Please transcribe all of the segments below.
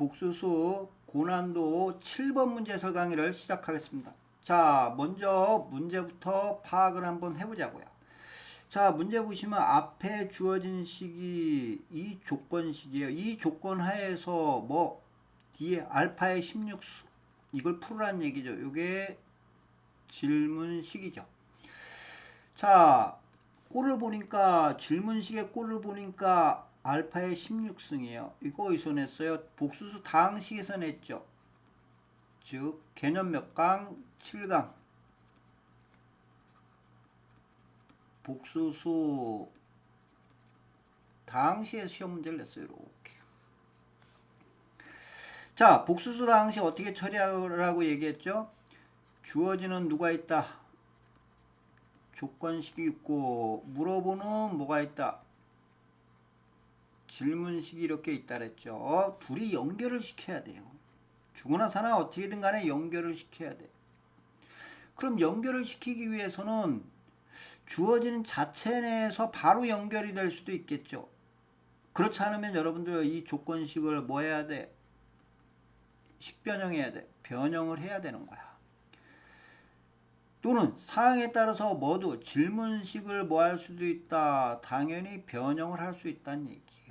복수수 고난도 7번 문제 해설 강의를 시작하겠습니다. 자, 먼저 문제부터 파악을 한번 해보자고요. 자, 문제 보시면 앞에 주어진 식이 이 조건식이에요. 이 조건 하에서 뭐 뒤에 알파의 16수 이걸 풀으란 얘기죠. 이게 질문식이죠. 자, 꼴을 보니까 질문식의 꼴을 보니까 알파의 16승이에요. 이거 어디서 냈어요? 복수수 다항식에서 냈죠. 즉 개념 몇 강? 7강. 복수수 다항식에서 시험 문제를 냈어요. 이렇게. 자, 복수수 다항식 어떻게 처리하라고 얘기했죠? 주어지는 누가 있다? 조건식이 있고 물어보는 뭐가 있다? 질문식이 이렇게 있다 그랬죠. 둘이 연결을 시켜야 돼요. 죽으나 사나 어떻게든 간에 연결을 시켜야 돼. 그럼 연결을 시키기 위해서는 주어지는 자체 내에서 바로 연결이 될 수도 있겠죠. 그렇지 않으면 여러분들 이 조건식을 뭐 해야 돼? 식변형해야 돼. 변형을 해야 되는 거야. 또는 사항에 따라서 모두 질문식을 뭐 할 수도 있다. 당연히 변형을 할 수 있다는 얘기예요.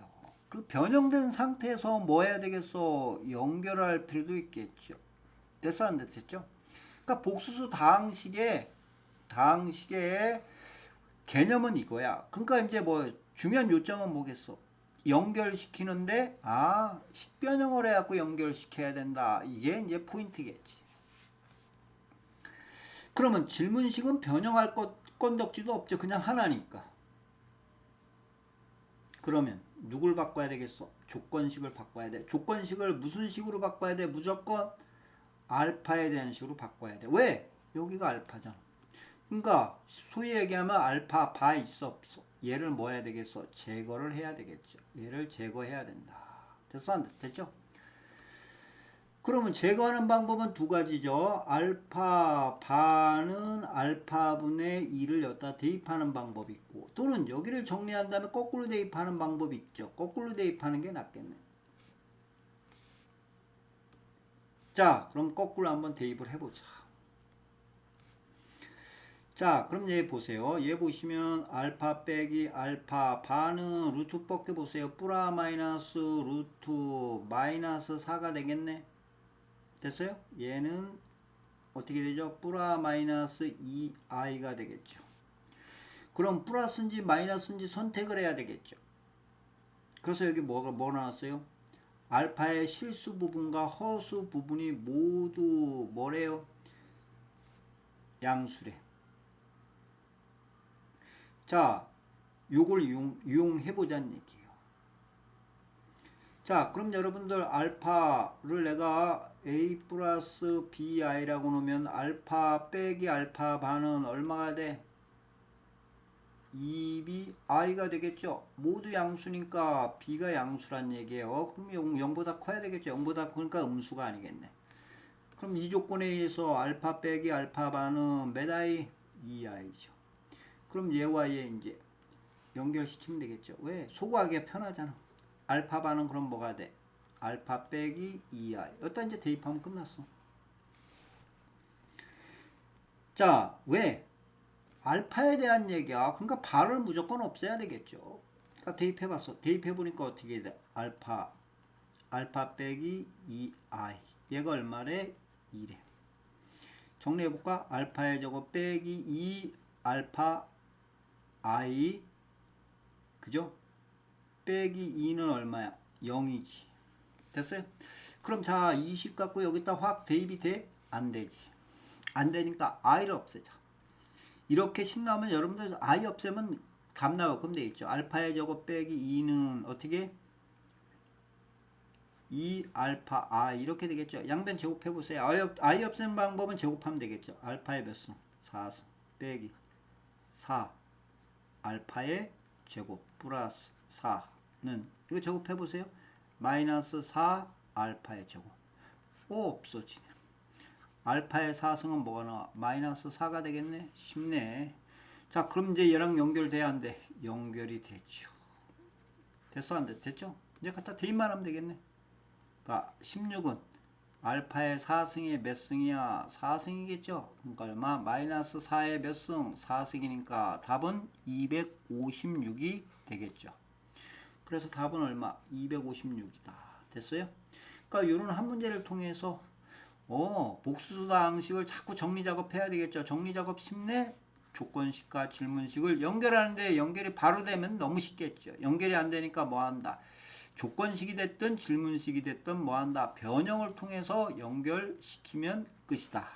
그 변형된 상태에서 뭐 해야 되겠어? 연결할 필요도 있겠죠. 됐어 안 됐죠? 그러니까 복수수 다항식의 다항식의 개념은 이거야. 그러니까 이제 뭐 중요한 요점은 뭐겠어? 연결시키는데 아 식변형을 해갖고 연결시켜야 된다. 이게 이제 포인트겠지. 그러면 질문식은 변형할 것 건덕지도 없죠. 그냥 하나니까. 그러면 누굴 바꿔야 되겠어? 조건식을 바꿔야 돼. 조건식을 무슨 식으로 바꿔야 돼? 무조건 알파에 대한 식으로 바꿔야 돼. 왜? 여기가 알파잖아. 그러니까 소위 얘기하면 알파 바 있어 없어. 얘를 뭐 해야 되겠어? 제거를 해야 되겠죠. 얘를 제거해야 된다. 됐어 안 됐, 됐죠? 그러면 제거하는 방법은 두 가지죠. 알파 바는 알파분의 2를 여기다 대입하는 방법이 있고 또는 여기를 정리한 다음에 거꾸로 대입하는 방법이 있죠. 거꾸로 대입하는 게 낫겠네. 자, 그럼 거꾸로 한번 대입을 해보자. 자, 그럼 얘 보세요. 얘 보시면 알파 빼기 알파 바는 루트 뻗게 보세요. 뿌라 마이너스 루트 마이너스 4가 되겠네. 됐어요? 얘는 어떻게 되죠? 뿌라 마이너스 2i가 되겠죠. 그럼 플러스인지 마이너스인지 선택을 해야 되겠죠. 그래서 여기 뭐가 뭐 나왔어요? 알파의 실수 부분과 허수 부분이 모두 뭐래요? 양수래. 자, 요걸 이용, 이용해보자는 얘기예요. 자, 그럼 여러분들 알파를 내가 a 플러스 bi라고 놓으면 알파 빼기 알파 반은 얼마가 돼? 2b i가 되겠죠. 모두 양수니까 b가 양수란 얘기예요. 그럼 0, 보다 커야 되겠죠. 0보다 크니까 음수가 아니겠네. 그럼 이 조건에 의해서 알파 빼기 알파 반은 몇 i? 2i죠. 그럼 얘와 얘 이제 연결시키면 되겠죠. 왜? 소구하기가 편하잖아. 알파 반은 그럼 뭐가 돼? 알파 빼기 2i. 여기다 이제 대입하면 끝났어. 자, 왜? 알파에 대한 얘기야. 그러니까 발을 무조건 없애야 되겠죠. 그러니까 대입해봤어. 대입해보니까 어떻게 돼? 알파, 알파 빼기 2i. 얘가 얼마래? 2래. 정리해볼까? 알파에 저거 빼기 2 알파 i 그죠? 빼기 2는 얼마야? 0이지. 됐어요? 그럼 자, 20 갖고 여기다 확 대입이 돼? 안 되지. 안 되니까 i를 없애자. 이렇게 신나면 여러분들 i 없애면 값 나가끔 되겠죠. 알파에 저거 빼기 2는 어떻게? 2 알파 i 이렇게 되겠죠. 양변 제곱해 보세요. i, 없, i 없애는 방법은 제곱하면 되겠죠. 알파의 몇 승? 4승 빼기 4 알파의 제곱 플러스 4는 이거 제곱해 보세요. 마이너스 4 알파의 제곱. 오 없어지네. 알파의 4승은 뭐가 나와? 마이너스 4가 되겠네. 쉽네. 자 그럼 이제 얘랑 연결돼야 안 돼? 연결이 되죠. 됐어 안 됐? 됐죠? 이제 갖다 대입만 하면 되겠네. 그러니까 16은 알파의 4승의 몇 승이야? 4승이겠죠. 그러니까 얼마? 마이너스 4의 몇 승? 4승이니까 답은 256이 되겠죠. 그래서 답은 얼마? 256이다. 됐어요? 그러니까 이런 한 문제를 통해서 어, 복수수다 항식을 자꾸 정리 작업해야 되겠죠. 정리 작업 쉽네. 조건식과 질문식을 연결하는데 연결이 바로 되면 너무 쉽겠죠. 연결이 안 되니까 뭐 한다? 조건식이 됐든 질문식이 됐든 뭐 한다? 변형을 통해서 연결시키면 끝이다.